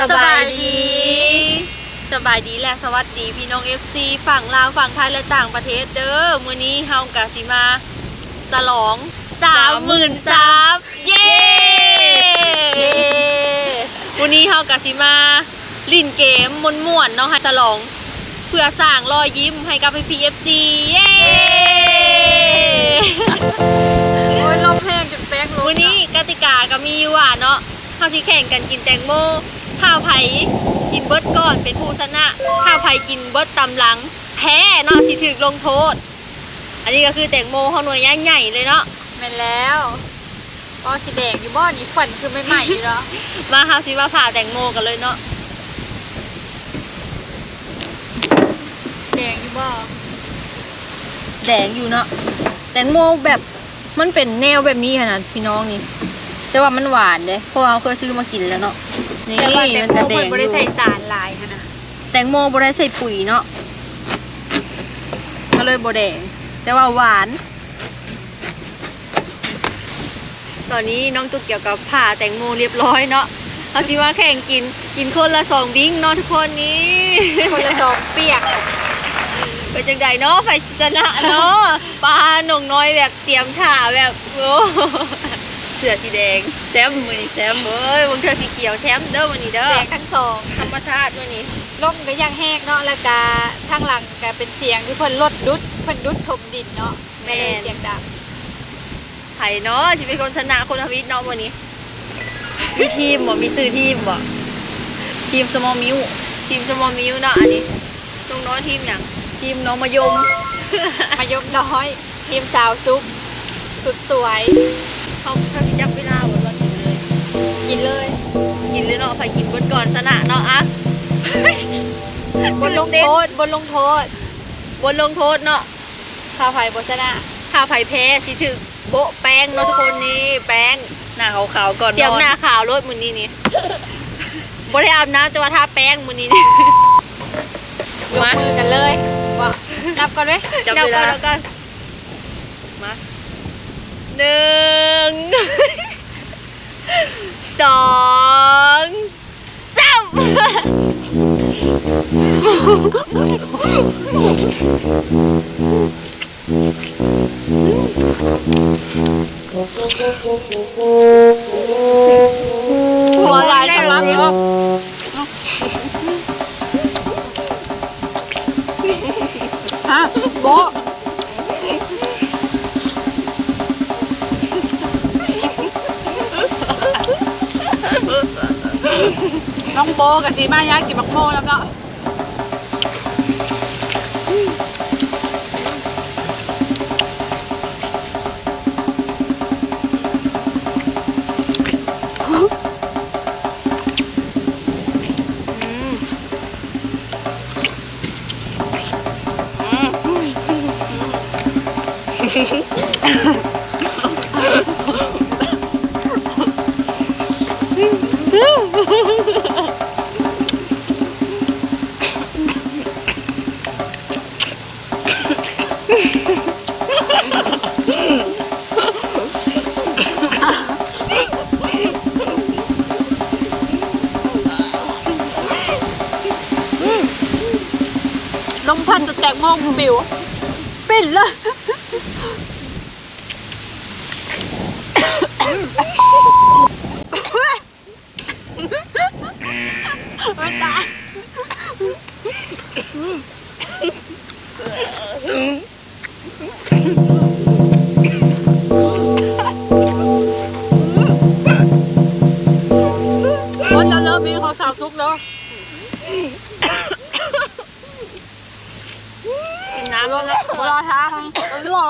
สบายดี สบายดีและสวัสดีพี่น้อง FC ฝั่งลาวฝั่งไทยและต่างประเทศเด้อมื้อนี้เฮากะสิมาฉลอง30,000ซับเย้วันนี้เฮากะสิมาลิ่นเกมม่วนๆเนาะให้ฉลอง เพื่อสร้างรอยยิ้มให้กับพี่ FC เย้โอ้ยลมแห้งจนแป้งรู้วันนี้กติกาก็มีอยู่ว่าเนาะ เฮาสิแข่งกันกินแตงโมถ้าไผกินเบิดก่อนเป็นผู้ชนะถ้าไผกินเบิดตำหลังแพ้เนาะสิถูกลงโทษ อันนี้ก็คือแตงโมเฮาหน่วยใหญ่ๆเลยเนาะแม่นแล้วก็สีแดงอยู่บ่อนี่ฝันคือไม่ใหม่อยู่แล้วมาเฮาสิมาผ่าแตงโมกันเลยเนาะแดงอยู่บ่แดงอยู่เนาะแตงโมแบบมันเป็นแนวแบบนี้ขนาดพี่น้องนี่ แต่ว่ามันหวานเด้เพราะว่าเราเคยซื้อมากินแล้วเนาะนี่แต่ว่าแตงมันโมจะแดมันงอบ่ได้ยู่ใส่สารหลายหั้นนะแตงโมบ่ได้ใส่ปุ๋ยเนาะก็เลยบ่แดง แต่ว่าหวาน ตอนนี้น้องตุ๊กเกี่ยวกับผ่าแตงโมเรียบร้อยเนาะเอาสิว่าแข่งกินกินคนละสองบิ้งเนาะทุกคนนี้ คนละสองเปียกเป็นจังใดเนาะไฟชนะเนาะปลาหนงน้อยแบบเตรียมถ่าแบบโอ้ เสือสีแดงแซมมือนี่แซมเอ้ยวงเธอสีเขียวแซมเด้อวันนี้เด้อแดงทั้งสองธรรมชาติวันนี้ลมก็ยังแห้งเนาะแล้วก็ทางหลังก็เป็นเสียงที่เพิ่นลดดุดเพิ่นดุดถมดินเนาะไม่ได้เสียงดังไผ่เนาะที่เป็นคนชนะคนทวิตเนาะวันนี้มีทีมบ่มีซื้อทีมบ่ทีมสมอมิวทีมสมอมิวเนาะอันนี้ตรงน้อยทีมอย่างทีมน้องมายมมายมน้อย ทีมสาวซุปสุดสวยเขาเขาสิจับเวลา กินเลยเนาะไผ่กินเบิดก่อนชนะเนาะอะบนลงโทษบนลงโทษบนลงโทษเนาะข้าวไผ่บชนะถ้าไผ่แพ้สิถึกโบะแป้งเนาะทุกคนนี่แป้งหน้าขาวๆก่อนเตรียมหน้าขาวรถมือนี้นี่บ่ได้อาบน้ำแต่ว่าทาแป้งมือนี้นี่ยกมามือกันเลยว่านับก่อนไหมจับเวลาแล้วก็มาหนึ่ง สองสาม หัวลายกำลังเนาะฮะโบ น้องโบกับสีมายากินบักโมแล้วเนาะ มันตาว่าจะเริ่มมีของสาวซุกแล้วน้ำร้อนแล้วรอท้าหรอ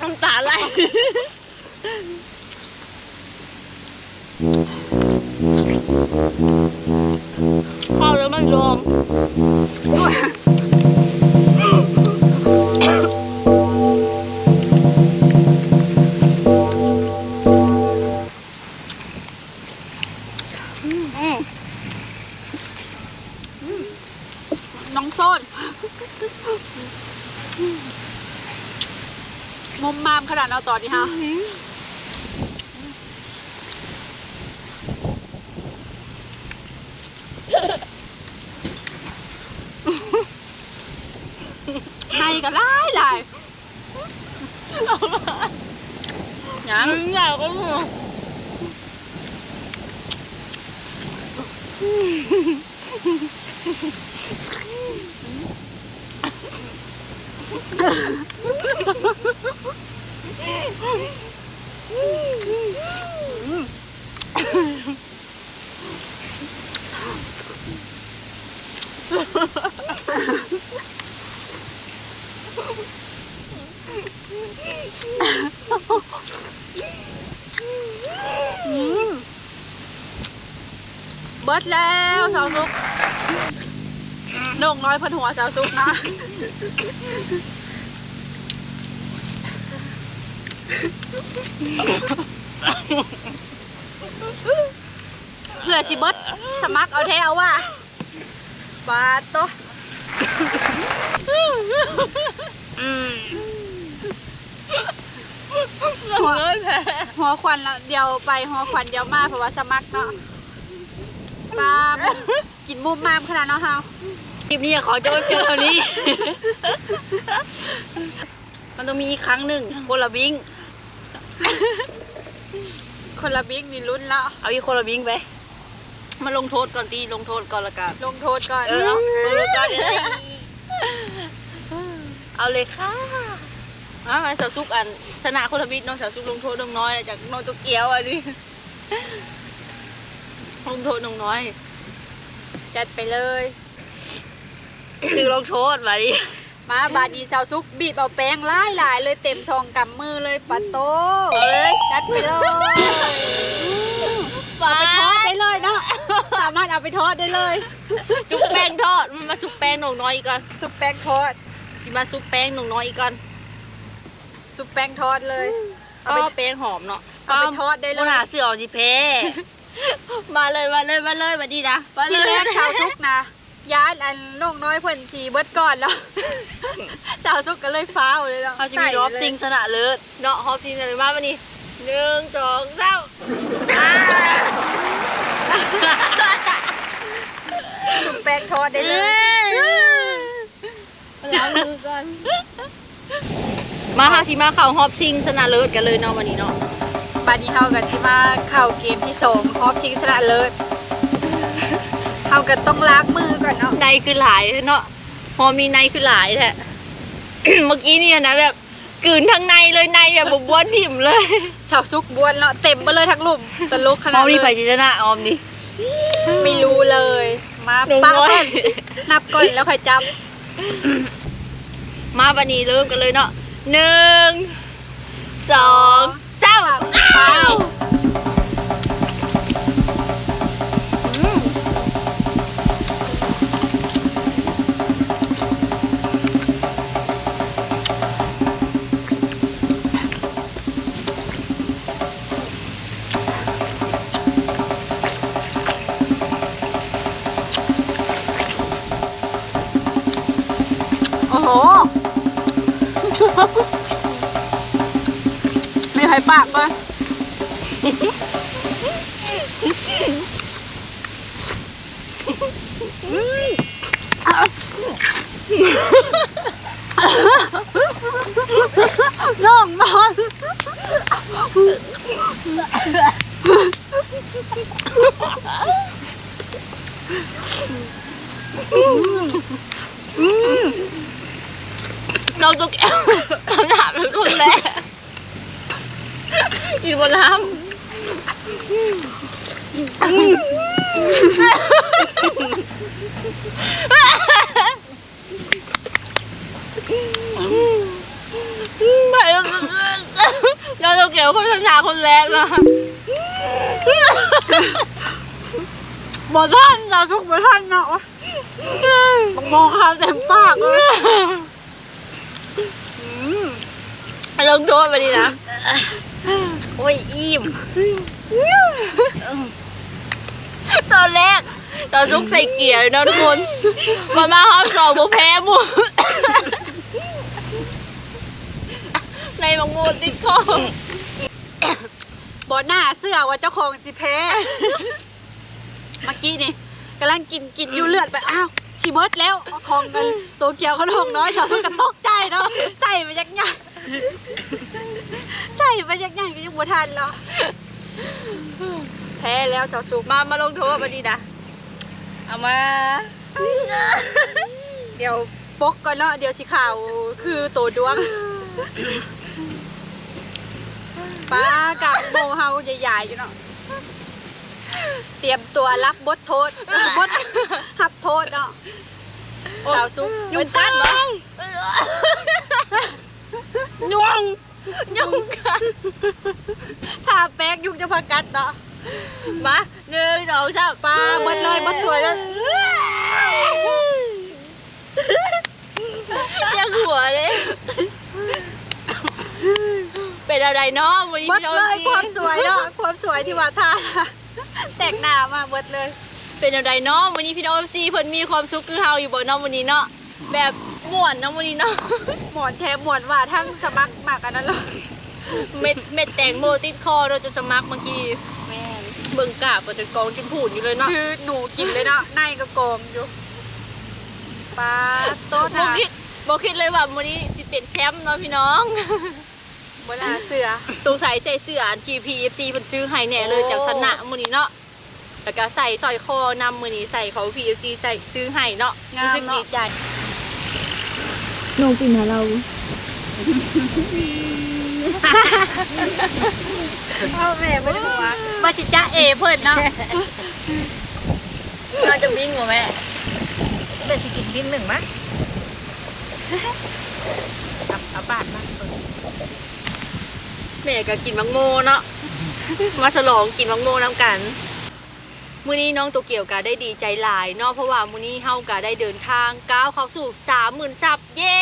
น้ำตาไหล น้องโซนมุมมามขนาดเราต่อนนี้ฮะให้กันหลายหลายยังใหญ่ก็มึง เบิดแล้วสาวซุกนงน้อยพันหัวสาวซุกนะ เพื่อชิเบิดสมัครเอาแท้เอาว่าบาดโตะหัวเลยแพ้หัวควันแล้วเดียวไปหัวควันเดียวมาเพราะว่าสมัครเนาะปาล์มกินมุมมามขนาดเนาะเฮาคลิปนี้ขอจบไว้เพียงเท่านี้ มันต้องมีอีกครั้งหนึ่งคนละบิง คนละบิ๊กนี่ลุ้นแล้วเอาอีกคนละบิงไป มาลงโทษก่อนตีลงโทษก่อนละกันลงโทษก่อนเออเอาลงโทษก่อนเดี๋ยวได้เอาเลยค่ะเอาให้สาวซุกอันชนะคนละบิงน้องสาวซุกลงโทษน้องน้อยจากน้องตัวเกียวอันนี้ลงโทษน้องน้อย จัดไปเลยถึงลงโทษไว้ มาบาดนีสาวซุกบีบเอาแป้งหลายหลายๆเลยเต็มซองกำมือเลยปะโตเอาเลยจัดไปเลยฟ้าไปทอดได้เลยเนาะสามารถเอาไปทอดได้เลย ชุบแป้งทอดมันมาชุบแป้งหนองน้อยอีกก่อนซุปแป้งทอดสิมาชุบแป้งหนองน้อยอีกก่อนซุปแป้งทอดเลย เอาก็ไปแป้งหอมเนาะเอาไปทอดได้เลยหาเสื้อออกสิเพมาเลยมาเลยมาเลยมาดีนะมาเลที่ย แรกสาวซุกนะ ย้ายอันน้องน้อยเพิ่นสีเบิดก่อนแล้วสาวซุกก็เลยฟ้าวเลยเนาะเขาจะมีรอบซิงชนะเลิศเนาะฮอบซิงชนะเลิศมาวันนี้หนึ่งสองสามซุปแป้งทอดได้เลยล้างมือก่อนมาฮาชิมาเข่าฮอบซิงชนะเลิศกันเลยเนาะวันนี้เนาะบาดนี้เฮากันที่มาเข้าเกมที่สองฮอบชิงชนะเลิศ เฮากันต้องล้างมือก่อนเนาะในคือหลายเนาะฮอมนี่ในคือหลายแท้เมื่อกี้เนี่ยนะแบบกลืนทั้งในเลยในแบบบบ้วนถิ่มเลยสาวซุกบวนเนาะเต็มไปเลยทั้งหลุมตลกขฮนาอดมนี่เลไปยชนะออมนี่ ไม่รู้เลย มาหนุ่มปะน้อย ก่อนนับก่อนแล้วค่อยจับมาวันนี้เริ่มกันเลยเนาะหนึ่งสองสามอ้าวอื น้องนอนน้องตุ๊กแก้วต้องหาเป็นคนแรกอยู่บนน้ำ ไม่น้องตุ๊กแก้วคนชนะคนแรกนะบ่ท่านเราทุกบ่ท่านเนาะวะบังมองคาวเต็มปากเลยอืมลงโทษไปดีนะโอ้ ยอิ่มตอนแรกตอนซุกใส่เกียร์เลยนะทุกคนมามาฮอบสองโมแพ้หมูในมังโมติดคอบอหน้าเสื้อว่าเจ้าของสิแพ้เมื่อกี้นี่กำลังกินกินอยู่เลือดไปอ้าวชิเบิร์ดแล้วของกันตัวเกียวเขาลงน้อยสาวทุกกันตกใจเนาะใส่ไปยักษ์ ไปยักษ์ใหญ่ก็ยังบัทันหรอกแพ้แล้วเจ้าจุกมามาลงโทษมาดีนะเอามา เดี๋ยวปกก่อนเนาะเดี๋ยวสีขาวคือตัวดวงป้ากับโมเฮาใหญ่ๆอยู่เนาะเตรียมตัวรับบทโทษบทรับโทษเนาะสาวซุกยุงกัดมั้งยวงยุงกัด แป๊กยุงจะพากัดเนาะมาหนึ่งสองสามปลาหมดเลยหมดสวยแล้วยังหัวเลยเป็นอะไรเนาะวันนี้หมดพี่น้องเลยความสวยเนาะความสวยที่ว่าท่าแตกหน้ามาหมดเลย เป็นอะไรเนาะวันนี้พี่น้องซีเพิ่นมีความสุขคือเฮาอยู่บ่เนาะวันนี้เนาะแบบม่วนเนาะวันนี้เนาะหมอนแทบหมอนว่าทั้งสมัครหมากอันนั้นเลย เม็ดเม็ดแตงโมติดคอเราจะสมักเมื่อกี้เบิ่งกาบก็จะกองจนพูนอยู่เลยเนาะคือหนูกินเลยเนาะในก็โกงอยู่ปลาโต๊ะบ่นะคิดบ่คิดเลยว่าวันนี้สิเป็นแชมป์เนาะพี่น้องบนอาเสือ สงสัยใส่เสื้อ TPFC เพิ่นซื้อให้แน่เลยจากสนะมื้อนี้เนาะแล้วก็ใส่สร้อยคอนำมื้อนี้ใส่เขา PFC ใส่ซื้อให้เนาะรู้สึกดีใจ น้องปิ่นหาเรา พ่อแม่ไม่ได้หัวมาจิจ้าเอเพิ่นเนาะเราจะวิ่งหัวแม่เป็นสิกินวิ่งหนึ่งมั้ยเอาเอาบาทมาเปิดแม่ก็กินมังโมเนาะมาฉลองกินมังโมนํกันมื้อนี้น้องโตเกียวก็ได้ดีใจหลายเนาะเพราะว่ามื้อนี้เฮาก็ได้เดินทางก้าวเข้าสู่30,000ซับเย้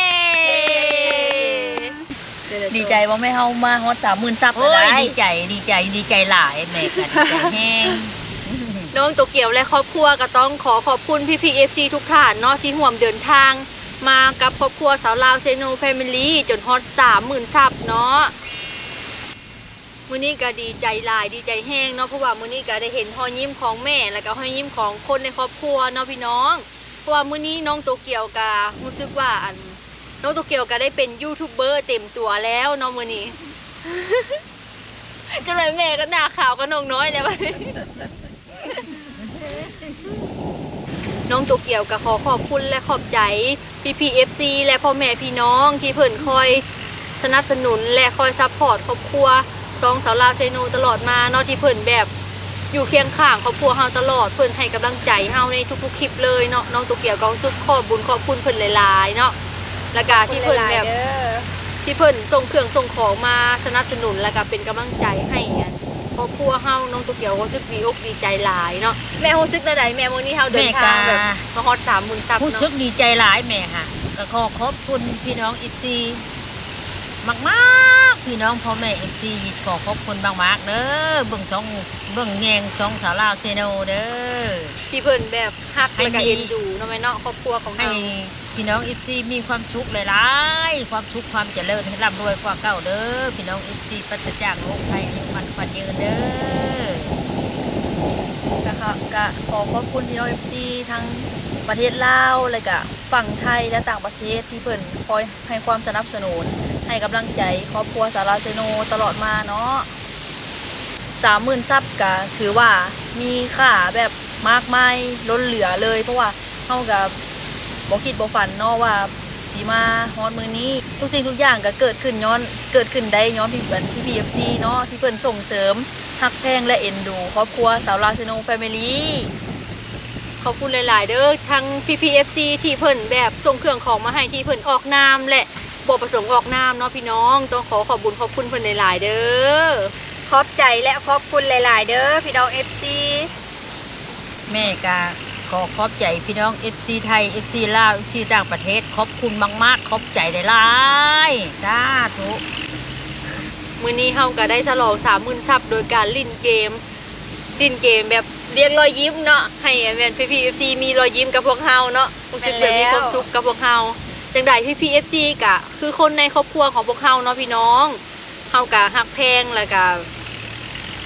ดีใจว่าไม่เฮามาฮอดสามหมื่นซับโอ้ยได้ดีใจดีใจดีใจหลายแม่ก็ดีใจแห้ง น้องโตเกียวและครอบครัวก็ต้องขอขอบคุณพี่พีเอฟซีทุกท่านเนาะที่ห่วมเดินทาง มากับครอบครัวสาวลาวเซโนแฟมิลี่จนฮอตสามหมื่นซับเนาะมื้อนี้ก็ดีใจหลายดีใจแห้งเนาะเพราะว่ามื้อนี้ก็ได้เห็นรอยยิ้มของแม่แล้วก็รอยยิ้มของคนในครอบครัวเนาะพี่น้อง เพราะว่ามื้อนี้น้องโตเกียวก็รู้สึกว่าอัน น้องโตเกียวก็ได้เป็นยูทูบเบอร์เต็มตัวแล้วเนาะมื้อนี้จะเลยแม่ก็หน้าขาวก็น้องน้อยแล้วบัดนี้น้องโตเกียวก็ขอขอบคุณและขอบใจพี่พีเอฟซีและพ่อแม่พี่น้องที่เพิ่นคอยสนับสนุนและคอยซัพพอร์ตครอบครัวซองสาวลาวเซโนตลอดมาเนาะที่เพิ่นแบบอยู่เคียงข้างครอบครัวเฮาตลอดเพิ่นให้กำลังใจเฮาในทุกๆคลิปเลยเนาะน้องโตเกียวก็สึกขอบบุญขอบคุณเพิ่นหลายๆเนาะ แล้วก็ที่เพิ่นแบบเด้อที่เพิ่นส่งเครื่องส่งของมาสนับสนุนแล้วก็เป็นกำลังใจให้อะครอบครัวเฮาน้องโตเกียวรู้สึกดีอกดีใจหลายเนาะแม่รู้สึกได้ใดแม่มื้อนี้เฮาเดินทางแบบมาฮอด30,000ซับผู้ชึเนาะกดีใจหลายแม่ค่ะก็ขอขอบคุณพี่น้องอีซีมากมากๆพี่น้องพ่อแม่อีซีขอขอบคุณมากมากๆเด้อเบิ่งช่องเบิ่งแยงช่องสาวลาวเซโนเด้อที่เพิ่นแบบฮักให้แล้วก็มีเอ็นดูเนาะแม่เนาะครอบครัวของให้เฮา พี่น้องอีซีมีความสุขหลายๆความสุขความเจริญให้ร่ำรวยกว่าเก่าเด้อพี่น้องอีซีปัจจากโรคภัยมันฟันยืนเด้อนะคะก็ขอขอบคุณพี่น้องเอฟซีทั้งประเทศลาวเลยก็ฝั่งไทยและต่างประเทศที่เพิ่นคอยให้ความสนับสนุน ให้กำลังใจครอบครัวสาราเซโนตลอดมาเนาะสามหมื่นซับก็ถือว่ามีค่าแบบมากมายล้นเหลือเลย เพราะว่าเฮากับ บ่คิดบ่ฝันเนาะว่าสีมาฮอดมือนี้ ทุกสิ่งทุกอย่างก็เกิดขึ้นย้อนเกิดขึ้นได้ย้อนพี่เปิ้นพี่ PFC เนาะที่เพิ่อนส่งเสริมฮักแพงและเอ็นดูครอบครัวสาวลาวเซโนแฟมิลี่ขอบคุณหลาย ๆ เด้อทั้ง PPFC ที่เพิ่นแบบส่งเครื่องของมาให้ที่เพิ่นออกนามและบ่ประสงค์ออกนามเนาะพี่น้อง ต้องขอขอบคุญขอบคุณเพิ่นหลาย ๆ เด้อขอบใจและขอบคุณหลาย ๆ เด้อพี่น้อง FC แม่ก็ ขอขอบใจพี่น้อง FC ไทย FC ลาว FC ต่างประเทศ ขอบคุณมาก ๆ ขอบใจหลายๆสาธุมื้อนี้เฮาก็ได้ฉลอง30,000ซับโดยการลิ้นเกมลิ้นเกมแบบเรียกรอยยิ้มเนาะให้แม่น PPFC มีรอยยิ้มกับพวกเฮาเนาะรู้สึกแบบมีความสุขกับพวกเฮาจังใดพี่พีเอฟซีกะคือคนในครอบครัวของพวกเฮาเนาะพี่น้องเฮากะฮักแพงแล้วกะ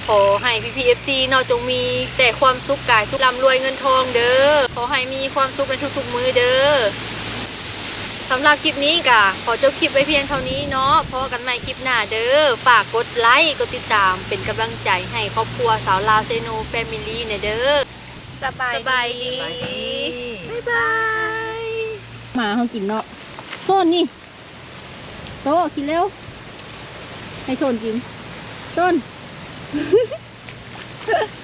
ขอให้พี่พีเอฟซีเนาะจงมีแต่ความสุขกายสุขร่ำรวยเงินทองเด้อ ขอให้มีความสุขในทุกๆมือเด้อสำหรับคลิปนี้กะขอจบคลิปไว้เพียงเท่านี้เนาะพอกันใหม่คลิปหน้าเด้อ ฝากกดไลค์ กดติดตามเป็นกำลังใจให้ครอบครัวสาวลาวเซโนแฟมิลี่เนี่ยเด้อ สบายสบายดีไปดีบ๊ายบาย มาเฮากินเนาะโซนนี่ โตะกินเร็ว ให้โซนกินโซน Ha ha ha.